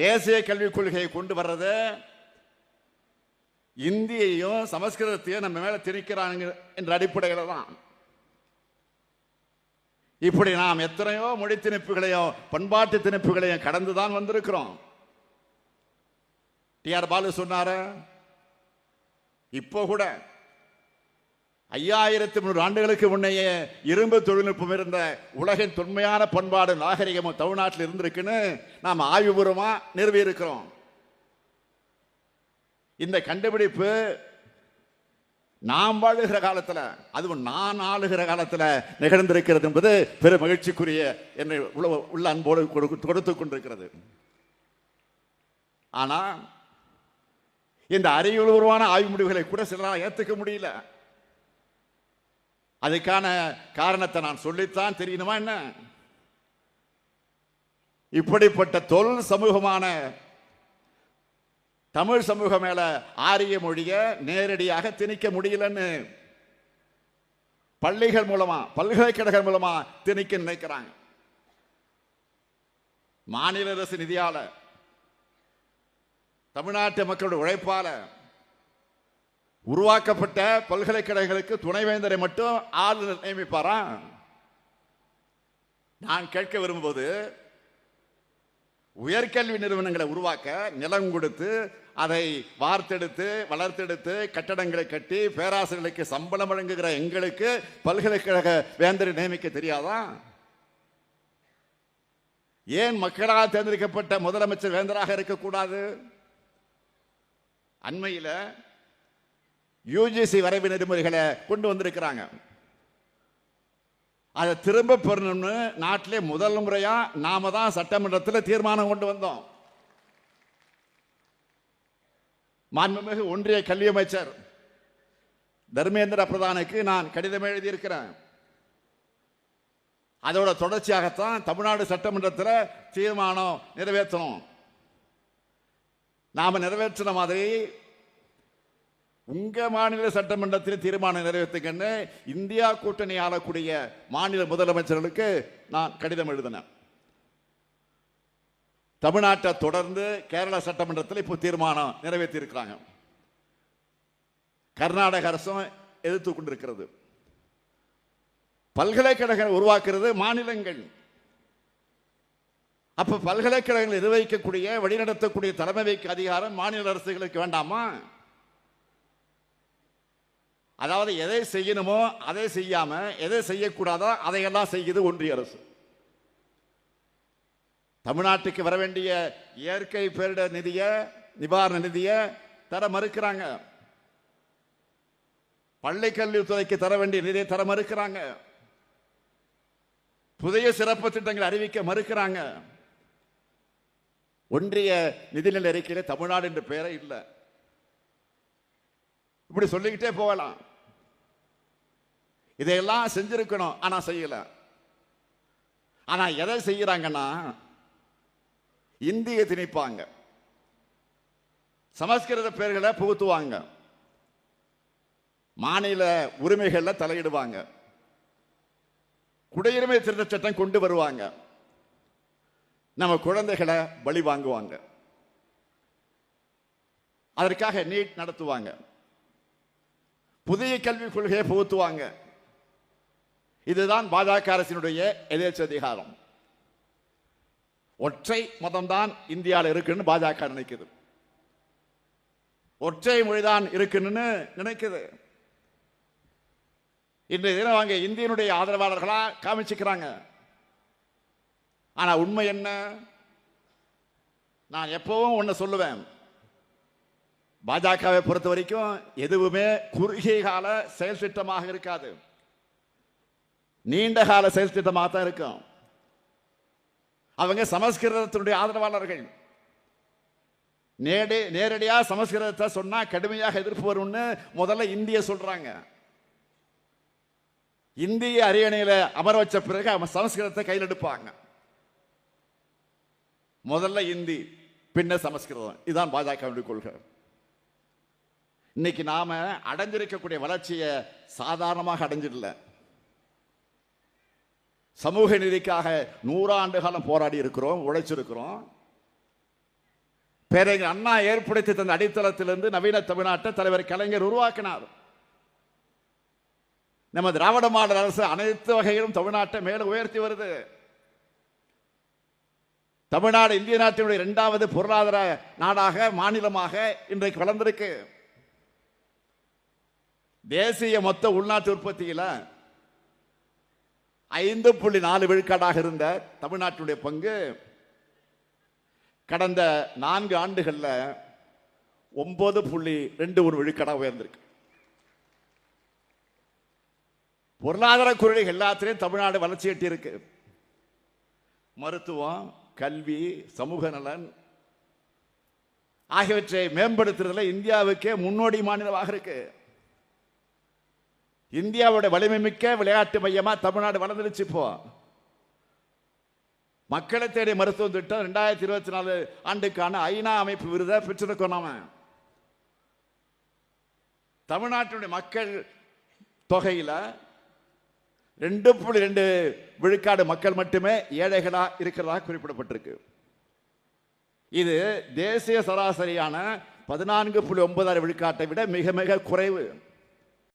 தேசிய கல்விக் கொள்கையை கொண்டு வர்றது இந்தியையும் சமஸ்கிருதத்தையும் நம்ம மேல திணிக்கிறாங்க என்ற அடிப்படையில் தான். இப்படி நாம் எத்தனையோ மொழி திணிப்புகளையும் பண்பாட்டு திணிப்புகளையும் கடந்து தான் வந்திருக்கிறோம். டி ஆர் பாலு சொன்னார இப்போ கூட ஐயாயிரத்தி முன்னூறு ஆண்டுகளுக்கு முன்னையே இரும்பு தொழில்நுட்பம் இருந்த உலகின் தொன்மையான பண்பாடு நாகரிகமும் தமிழ்நாட்டில் இருந்திருக்குன்னு நாம் ஆய்வுபூர்வமாக நிறுவியிருக்கிறோம். இந்த கண்டுபிடிப்பு நாம் வாழுகிற காலத்தில் அதுவும் நான் ஆளுகிற காலத்தில் நிகழ்ந்திருக்கிறது என்பது பெரு மகிழ்ச்சிக்குரிய என்னை உள்ள- உள்ள அன்போடு கொடுத்து கொண்டிருக்கிறது. ஆனால் இந்த அறிவுபூர்வமான ஆய்வு முடிவுகளை கூட சிலரால் ஏற்றுக்க முடியல. அதுக்கான காரணத்தை நான் சொல்லித்தான் தெரியணுமா என்ன? இப்படிப்பட்ட தொல் சமூகமான தமிழ் சமூகம் மேல ஆரிய மொழிய நேரடியாக திணிக்க முடியலன்னு பள்ளிகள் மூலமா பல்கலைக்கழகம் மூலமா திணிக்க நினைக்கிறாங்க. மாநில அரசு நிதியால தமிழ்நாட்டு மக்களுடைய உழைப்பால உருவாக்கப்பட்ட பல்கலைக்கழகங்களுக்கு துணைவேந்தரை மட்டும் ஆளுநர் நியமிப்பாரா? நான் கேட்க விரும்புவது உயர்கல்வி நிறுவனங்களை உருவாக்க நிலம் கொடுத்து அதை வார்த்தெடுத்து வளர்த்தெடுத்து கட்டடங்களை கட்டி பேராசிரியர்களுக்கு சம்பளம் வழங்குகிற எங்களுக்கு பல்கலைக்கழக வேந்தரை நியமிக்க தெரியாதா? ஏன் மக்களால் தேர்ந்தெடுக்கப்பட்ட முதலமைச்சர் வேந்தராக இருக்கக்கூடாது? அண்மையில் யூஜிசி வரைவு நெறிமுறைகளை கொண்டு வந்திருக்கிறாங்க. அதை திரும்ப பெறணும்னு நாட்டிலே முதல் முறையா நாம தான் சட்டமன்றத்தில் தீர்மானம் கொண்டு வந்தோம். மாண்புமிகு ஒன்றிய கல்வி அமைச்சர் தர்மேந்திர பிரதானுக்கு நான் கடிதம் எழுதியிருக்கிறேன். அதோட தொடர்ச்சியாகத்தான் தமிழ்நாடு சட்டமன்றத்தில் தீர்மானம் நிறைவேற்றணும். நாம நிறைவேற்றின மாதிரி உங்கள் மாநில சட்டமன்றத்தில் தீர்மானம் நிறைவேற்றுங்கன்னு இந்தியா கூட்டணி ஆளக்கூடிய மாநில முதலமைச்சர்களுக்கு நான் கடிதம் எழுதினேன். தமிழ்நாட்டை தொடர்ந்து கேரள சட்டமன்றத்தில் இப்போ தீர்மானம் நிறைவேற்றியிருக்கிறாங்க. கர்நாடக அரசும் எதிர்த்து கொண்டிருக்கிறது. பல்கலைக்கழகம் உருவாக்குறது மாநிலங்கள். அப்போ பல்கலைக்கழகங்கள் நிர்வகிக்கக்கூடிய வழிநடத்தக்கூடிய தலைமை வைக்க அதிகாரம் மாநில அரசுகளுக்கு வேண்டாமா? அதாவது எதை செய்யணுமோ அதை செய்யாம எதை செய்யக்கூடாதோ அதையெல்லாம் செய்யுது ஒன்றிய அரசு. தமிழ்நாட்டுக்கு வர வேண்டிய இயற்கை பேரிடர் நிதிய நிவாரண நிதிய தர மறுக்கிறாங்க. பள்ளி கல்வித்துறைக்கு தர வேண்டிய நிதியை தர மறுக்கிறாங்க. புதிய சிறப்பு திட்டங்களை அறிவிக்க மறுக்கிறாங்க. ஒன்றிய நிதிநிலை அறிக்கையில் தமிழ்நாடு என்ற பெயரே இல்லை. இப்படி சொல்லிக்கிட்டே போகலாம். இதையெல்லாம் செஞ்சிருக்கணும் ஆனால் செய்யல. ஆனால் எதை செய்கிறாங்கன்னா இந்திய திணிப்பாங்க. சமஸ்கிருத பேர்களை புகுத்துவாங்க. மாநில உரிமைகளில் தலையிடுவாங்க. குடியுரிமை திருத்த சட்டம் கொண்டு வருவாங்க. நம்ம குழந்தைகளை பலி வாங்குவாங்க. அதற்காக நீட் நடத்துவாங்க. புதிய கல்விக் கொள்கையை புகுத்துவாங்க. இதுதான் பாஜக அரசினுடைய எதேச்ச அதிகாரம். ஒற்றை மதம் தான் இந்தியாவில் இருக்குன்னு பாஜக நினைக்குது. ஒற்றை மொழிதான் இருக்குன்னு நினைக்குது. இன்றைய தினம் அவங்க இந்தியனுடைய ஆதரவாளர்களா காமிச்சுக்கிறாங்க. ஆனா உண்மை என்ன? நான் எப்பவும் ஒன்று சொல்லுவேன். பாஜகவை பொறுத்த வரைக்கும் எதுவுமே குறுகிய கால செயல் திட்டமாக இருக்காது. நீண்ட கால செயல் திட்டமாக தான் இருக்கும். அவங்க சமஸ்கிருதத்தினுடைய ஆதரவாளர்கள். நேரடி நேரடியாக சமஸ்கிருதத்தை சொன்னால் கடுமையாக எதிர்ப்பு வரும்னு முதல்ல இந்திய சொல்கிறாங்க இந்திய அரியணையில் அமர வச்ச பிறகு அவன் சமஸ்கிருதத்தை கையில் எடுப்பாங்க. முதல்ல இந்தி பின்ன சமஸ்கிருதம். இதுதான் பாஜகவுடைய கொள்கை. இன்னைக்கு நாம் அடைஞ்சிருக்கக்கூடிய வளர்ச்சியை சாதாரணமாக அடைஞ்சிடல. சமூக நீதிக்காக நூறாண்டு காலம் போராடி இருக்கிறோம் உழைச்சிருக்கிறோம். பேரறிஞர் அண்ணா ஏற்படுத்தி தந்த அடித்தளத்திலிருந்து நவீன தமிழ்நாட்டை தலைவர் கலைஞர் உருவாக்கினார். நம்ம திராவிட மாடல் அரசு அனைத்து வகையிலும் தமிழ்நாட்டை மேலே உயர்த்தி வருது. தமிழ்நாடு இந்திய நாட்டினுடைய இரண்டாவது பொருளாதார நாடாக மாநிலமாக இன்றைக்கு வளர்ந்திருக்கு. தேசிய மொத்த உள்நாட்டு உற்பத்தியில் ஐந்து புள்ளி நாலு விழுக்காடாக இருந்த தமிழ்நாட்டினுடைய பங்கு கடந்த நான்கு ஆண்டுகளில் ஒன்பது புள்ளி ரெண்டு ஒரு விழுக்காடாக உயர்ந்திருக்கு. பொருளாதார குரல் எல்லாத்திலையும் தமிழ்நாடு வளர்ச்சி எட்டி இருக்கு மருத்துவம் கல்வி சமூக நலன் ஆகியவற்றை மேம்படுத்துறதுல இந்தியாவுக்கே முன்னோடி மாநிலமாக இருக்கு. இந்தியாவோட வலிமை மிக்க விளையாட்டு மையமா தமிழ்நாடு வளர்ந்துருச்சு இப்போ. மக்களை தேடி மருத்துவ திட்டம் ரெண்டாயிரத்தி இருபத்தி நாலு ஆண்டுக்கான ஐநா அமைப்பு விருதை பெற்றிருக்கோம் நாம. தமிழ்நாட்டினுடைய மக்கள் தொகையில் ரெண்டு புள்ளி ரெண்டு விழுக்காடு மக்கள் மட்டுமே ஏழைகளாக இருக்கிறதாக குறிப்பிடப்பட்டிருக்கு. இது தேசிய சராசரியான பதினான்கு புள்ளி ஒன்பதாயிரம் விழுக்காட்டை விட மிக மிக குறைவு.